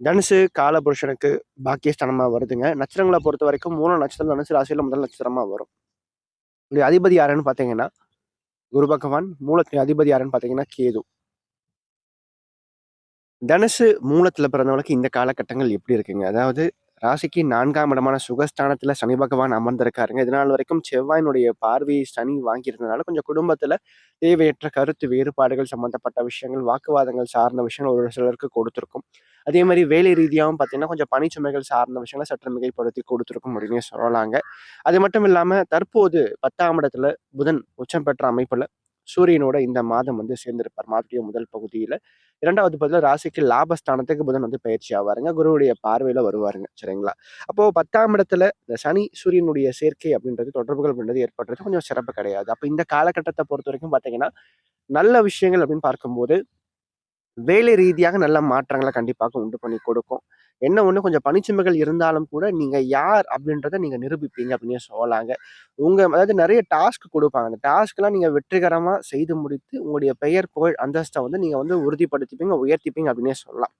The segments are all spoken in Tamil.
தனுசு காலபுருஷனுக்கு பாக்கியஸ்தானமாக வருதுங்க. நட்சத்திரங்களை பொறுத்த வரைக்கும் மூல நட்சத்திரம் தனுசு ராசியில் முதல் நட்சத்திரமாக வரும். இந்த அதிபதி யாருன்னு பார்த்தீங்கன்னா குரு பகவான் மூலத்தின் அதிபதி யாருன்னு பார்த்தீங்கன்னா கேது. தனுசு மூலத்தில் பிறந்தவங்களுக்கு இந்த காலகட்டங்கள் எப்படி இருக்குங்க? அதாவது ராசிக்கு நான்காம் இடமான சுகஸ்தானத்தில் சனி பகவான் அமர்ந்திருக்காருங்க. இதனால் வரைக்கும் செவ்வாயினுடைய பார்வையை சனி வாங்கியிருந்தனால கொஞ்சம் குடும்பத்தில் தேவையற்ற கருத்து வேறுபாடுகள் சம்பந்தப்பட்ட விஷயங்கள் வாக்குவாதங்கள் சார்ந்த விஷயங்கள் ஒரு சிலருக்கு கொடுத்துருக்கும். அதே மாதிரி வேலை ரீதியாகவும் பார்த்தீங்கன்னா கொஞ்சம் பனிச்சுமைகள் சார்ந்த விஷயங்களை சற்று மிகைப்படுத்தி கொடுத்துருக்கும் அப்படின்னு சொல்லலாங்க. அது மட்டும் இல்லாமல் தற்போது பத்தாம் இடத்துல புதன் உச்சம் பெற்ற அமைப்பில் சூரியனோட இந்த மாதம் வந்து சேர்ந்திருப்பார். மாதத்துடைய முதல் பகுதியில். இரண்டாவது பகுதியில் ராசிக்கு லாபஸ்தானத்துக்கு புதன் வந்து பயிற்சி ஆவாருங்க. குருவுடைய பார்வையில் வருவாருங்க. சரிங்களா? அப்போது பத்தாம் இடத்துல இந்த சனி சூரியனுடைய சேர்க்கை அப்படின்றது தொடர்புகள் அப்படின்றது ஏற்படுறது கொஞ்சம் சிறப்பு கிடையாது. அப்போ இந்த காலகட்டத்தை பொறுத்த வரைக்கும் பார்த்தீங்கன்னா நல்ல விஷயங்கள் அப்படின்னு பார்க்கும்போது வேலை ரீதியாக நல்ல மாற்றங்களை கண்டிப்பாக உண்டு பண்ணி கொடுக்கும். என்ன ஒன்று கொஞ்சம் பனிச்சுமைகள் இருந்தாலும் கூட நீங்கள் யார் அப்படின்றத நீங்கள் நிரூபிப்பீங்க அப்படின்னு சொல்லலாங்க உங்கள் அதாவது நிறைய டாஸ்க் கொடுப்பாங்க. அந்த டாஸ்க்லாம் நீங்கள் வெற்றிகரமாக செய்து முடித்து உங்களுடைய பெயர் புகழ் அந்தஸ்தை வந்து நீங்கள் வந்து உறுதிப்படுத்திப்பீங்க உயர்த்திப்பீங்க அப்படின்னே சொல்லலாம்.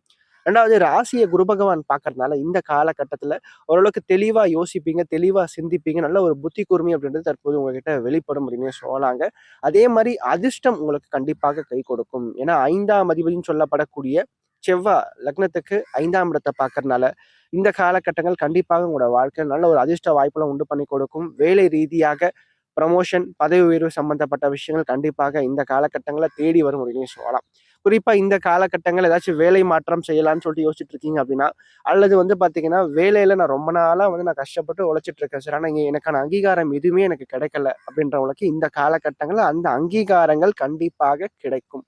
ரெண்டாவது ராசியை குரு பகவான் பார்க்கறதுனால இந்த காலகட்டத்தில் ஓரளவுக்கு தெளிவாக யோசிப்பீங்க தெளிவாக சிந்திப்பீங்க நல்ல ஒரு புத்தி கூர்மை அப்படின்றது தற்போது உங்ககிட்ட வெளிப்படும் அப்படின்னு சொல்லலாங்க அதே மாதிரி அதிர்ஷ்டம் உங்களுக்கு கண்டிப்பாக கை கொடுக்கும். ஏன்னா ஐந்தாம் அதிபதினு சொல்லப்படக்கூடிய செவ்வாய் லக்னத்துக்கு ஐந்தாம் இடத்தை பார்க்கறதுனால இந்த காலகட்டங்கள் கண்டிப்பாக உங்களோட வாழ்க்கையில் நல்ல ஒரு அதிர்ஷ்ட வாய்ப்பெல்லாம் உண்டு பண்ணி கொடுக்கும். வேலை ரீதியாக ப்ரமோஷன் பதவி உயர்வு சம்பந்தப்பட்ட விஷயங்கள் கண்டிப்பாக இந்த காலகட்டங்களில் தேடி வரும் அப்படின்னு சொல்லலாம். குறிப்பாக இந்த காலகட்டங்கள் ஏதாச்சும் வேலை மாற்றம் செய்யலாம்னு சொல்லிட்டு யோசிச்சுட்டு இருக்கீங்க அப்படின்னா அல்லது வந்து பார்த்தீங்கன்னா வேலையில் நான் ரொம்ப நாளாக வந்து நான் கஷ்டப்பட்டு உழைச்சிட்டு இருக்கேன் சார். ஆனால் இங்கே எனக்கான அங்கீகாரம் எதுவுமே எனக்கு கிடைக்கல அப்படின்றவங்களுக்கு இந்த காலகட்டங்களில் அந்த அங்கீகாரங்கள் கண்டிப்பாக கிடைக்கும்.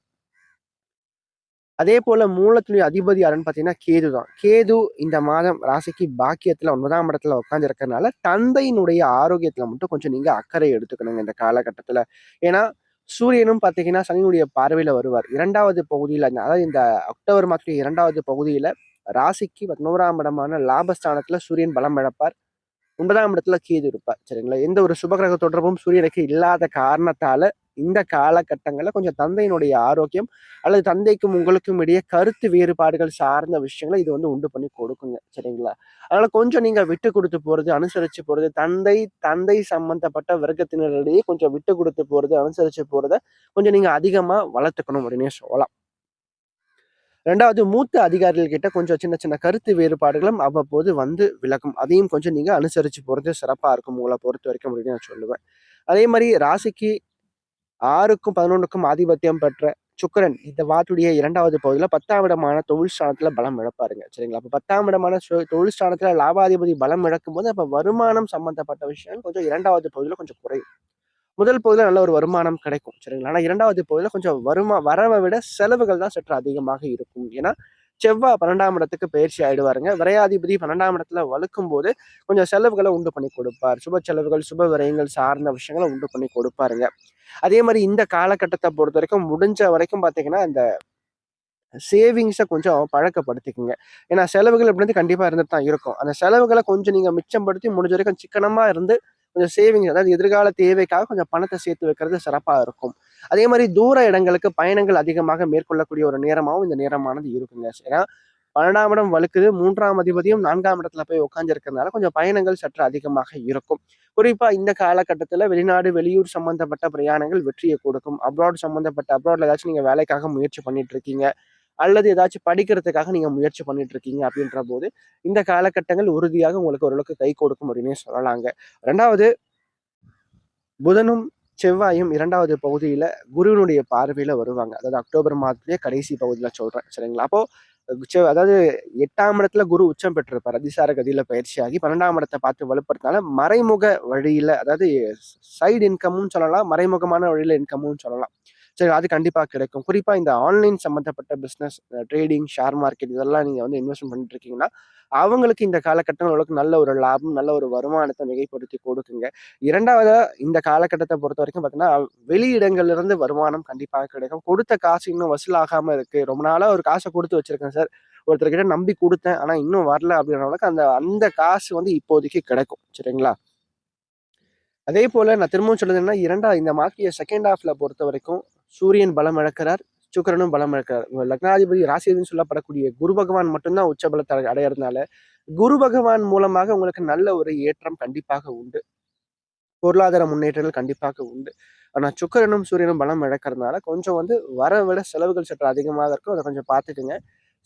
அதே போல மூலத்துடைய அதிபதி யாருன்னு பார்த்தீங்கன்னா கேது தான். கேது இந்த மாதம் ராசிக்கு பாக்கியத்தில் ஒன்பதாம் இடத்துல உட்காந்துருக்கறனால தந்தையினுடைய ஆரோக்கியத்தில் மட்டும் கொஞ்சம் நீங்கள் அக்கறை எடுத்துக்கணுங்க இந்த காலகட்டத்தில். ஏன்னா சூரியனும் பார்த்தீங்கன்னா சனியினுடைய பார்வையில் வருவார். இரண்டாவது பகுதியில் அதாவது இந்த அக்டோபர் மாதத்துடைய இரண்டாவது பகுதியில் ராசிக்கு பதினோராம் இடமான லாபஸ்தானத்தில் சூரியன் பலம் இழப்பார். ஒன்பதாம் இடத்துல கேது இருப்பார். சரிங்களா? எந்த ஒரு சுபகிரக தொடர்பும் சூரியனுக்கு இல்லாத காரணத்தால இந்த காலகட்டங்களில் கொஞ்சம் தந்தையினுடைய ஆரோக்கியம் அல்லது தந்தைக்கும் உங்களுக்கும் இடையே கருத்து வேறுபாடுகள் சார்ந்த விஷயங்களை இது வந்து உண்டு பண்ணி கொடுக்குங்க. சரிங்களா? அதனால கொஞ்சம் நீங்கள் விட்டு கொடுத்து போகிறது அனுசரித்து போகிறது தந்தை தந்தை சம்பந்தப்பட்ட வர்க்கத்தினரிடையே கொஞ்சம் விட்டு கொடுத்து போகிறது அனுசரித்து போகிறத கொஞ்சம் நீங்கள் அதிகமாக வளர்த்துக்கணும் அப்படின்னே சொல்லலாம். ரெண்டாவது மூத்த அதிகாரிகள் கிட்ட கொஞ்சம் சின்ன சின்ன கருத்து வேறுபாடுகளும் அவ்வப்போது வந்து விளக்கும் அதையும் கொஞ்சம் நீங்கள் அனுசரித்து போகிறது சிறப்பாக இருக்கும் உங்களை பொறுத்த வரைக்கும் அப்படின்னு நான் சொல்லுவேன். அதே மாதிரி ராசிக்கு ஆறுக்கும் பதினொன்றுக்கும் ஆதிபத்தியம் பெற்ற சுக்கரன் இந்த வாத்துடைய இரண்டாவது பகுதியில் பத்தாம் இடமான தொழில் ஸ்தானத்துல பலம் இழப்பாருங்க. சரிங்களா? அப்போ பத்தாம் இடமான தொழில் ஸ்தானத்துல லாபாதிபதி பலம் இழக்கும் போது அப்போ வருமானம் சம்பந்தப்பட்ட விஷயம் கொஞ்சம் இரண்டாவது பகுதியில் கொஞ்சம் குறையும். முதல் பகுதியில் நல்ல ஒரு வருமானம் கிடைக்கும். சரிங்களா? ஆனால் இரண்டாவது பகுதியில் கொஞ்சம் வருமா வரவை விட செலவுகள் தான் சற்று அதிகமாக இருக்கும். ஏன்னா செவ்வாய் பன்னெண்டாம் இடத்துக்கு பயிற்சி ஆயிடுவாருங்க. விரையாதிபதி பன்னெண்டாம் இடத்துல வழுக்கும் போது கொஞ்சம் செலவுகளை உண்டு பண்ணி கொடுப்பார். சுப செலவுகள் சுப விரயங்கள் சார்ந்த விஷயங்களை உண்டு பண்ணி கொடுப்பாருங்க. அதே மாதிரி இந்த காலகட்டத்தை பொறுத்த வரைக்கும் முடிஞ்ச வரைக்கும் பார்த்தீங்கன்னா இந்த சேவிங்ஸை கொஞ்சம் பழக்கப்படுத்திக்கோங்க. ஏன்னா செலவுகள் அப்படின்றது கண்டிப்பாக இருந்துட்டு தான் இருக்கும். அந்த செலவுகளை கொஞ்சம் நீங்கள் மிச்சப்படுத்தி முடிஞ்ச வரைக்கும் சிக்கனமாக இருந்து கொஞ்சம் சேவிங்ஸ் அதாவது எதிர்கால தேவைக்காக கொஞ்சம் பணத்தை சேர்த்து வைக்கிறது சிறப்பாக இருக்கும். அதே மாதிரி தூர இடங்களுக்கு பயணங்கள் அதிகமாக மேற்கொள்ளக்கூடிய ஒரு நேரமாகவும் இந்த நேரமானது இருக்குங்க. ஏன்னா பன்னெண்டாம் இடம் வலுக்குது. மூன்றாம் அதிபதியும் நான்காம் இடத்துல போய் உட்காந்துருக்கிறதுனால கொஞ்சம் பயணங்கள் சற்று அதிகமாக இருக்கும். குறிப்பா இந்த காலகட்டத்தில் வெளிநாடு வெளியூர் சம்பந்தப்பட்ட பிரயாணங்கள் வெற்றியை கொடுக்கும். அப்ராட் சம்பந்தப்பட்ட அப்ராட்ல ஏதாச்சும் நீங்க வேலைக்காக முயற்சி பண்ணிட்டு இருக்கீங்க அல்லது ஏதாச்சும் படிக்கிறதுக்காக நீங்க முயற்சி பண்ணிட்டு இருக்கீங்க அப்படின்ற போது இந்த காலகட்டங்கள் உறுதியாக உங்களுக்கு ஓரளவுக்கு கை கொடுக்கும் அப்படின்னு சொல்லலாங்க. ரெண்டாவது புதனும் செவ்வாயும் இரண்டாவது பகுதியில குருவினுடைய பார்வையில வருவாங்க. அதாவது அக்டோபர் மாதத்திலேயே கடைசி பகுதியில சொல்றேன். சரிங்களா? அப்போ உச்ச அதாவது எட்டாம் இடத்துல குரு உச்சம் பெற்றிருப்பார். அதிசார கதியில பயிற்சியாகி பன்னெண்டாம் இடத்தை பார்த்து வலுப்படுத்தினால மறைமுக வழியில அதாவது சைடு இன்கமும் சொல்லலாம் மறைமுகமான வழியில இன்கமும் சொல்லலாம். சரி அது கண்டிப்பாக கிடைக்கும். குறிப்பாக இந்த ஆன்லைன் சம்மந்தப்பட்ட பிஸ்னஸ் ட்ரேடிங் ஷேர் மார்க்கெட் இதெல்லாம் நீங்கள் வந்து இன்வெஸ்ட்மெண்ட் பண்ணிட்டு இருக்கீங்கன்னா அவங்களுக்கு இந்த காலகட்டங்களுக்கு நல்ல ஒரு லாபம் நல்ல ஒரு வருமானத்தை மிகைப்படுத்தி கொடுக்குங்க. இரண்டாவது இந்த காலகட்டத்தை பொறுத்த வரைக்கும் பார்த்தீங்கன்னா வெளியிடங்கள்லேருந்து வருமானம் கண்டிப்பாக கிடைக்கும். கொடுத்த காசு இன்னும் வசூலாகாமல் இருக்குது ரொம்ப நாளாக ஒரு காசை கொடுத்து வச்சிருக்கேன் சார். ஒருத்தர்கிட்ட நம்பி கொடுத்தேன் ஆனால் இன்னும் வரல அப்படின்றவங்களுக்கு அந்த அந்த காசு வந்து இப்போதைக்கு கிடைக்கும். சரிங்களா? அதே போல் நான் திரும்பவும் சொல்லுதுன்னா இரண்டா இந்த மார்க்கிய செகண்ட் ஹாஃப்ல பொறுத்த வரைக்கும் சூரியன் பலம் இழக்கிறார் சுக்கரனும் பலம் இழக்கிறார். லக்னாதிபதி ராசின்னு சொல்லப்படக்கூடிய குரு பகவான் மட்டும்தான் உச்ச பலத்தை அடையறதுனால குரு பகவான் மூலமாக உங்களுக்கு நல்ல ஒரு ஏற்றம் கண்டிப்பாக உண்டு. பொருளாதார முன்னேற்றங்கள் கண்டிப்பாக உண்டு. ஆனால் சுக்கரனும் சூரியனும் பலம் இழக்கிறதுனால கொஞ்சம் வந்து வர விட செலவுகள் சற்று அதிகமாக இருக்கும். அதை கொஞ்சம் பார்த்துக்குங்க.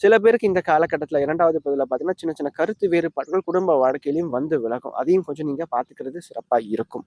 சில பேருக்கு இந்த காலகட்டத்தில் இரண்டாவது பகுதியில் பார்த்தீங்கன்னா சின்ன சின்ன கருத்து வேறுபாடுகள் குடும்ப வாழ்க்கையிலையும் வந்து விலகும். அதையும் கொஞ்சம் நீங்கள் பார்த்துக்கிறது சிறப்பாக இருக்கும்.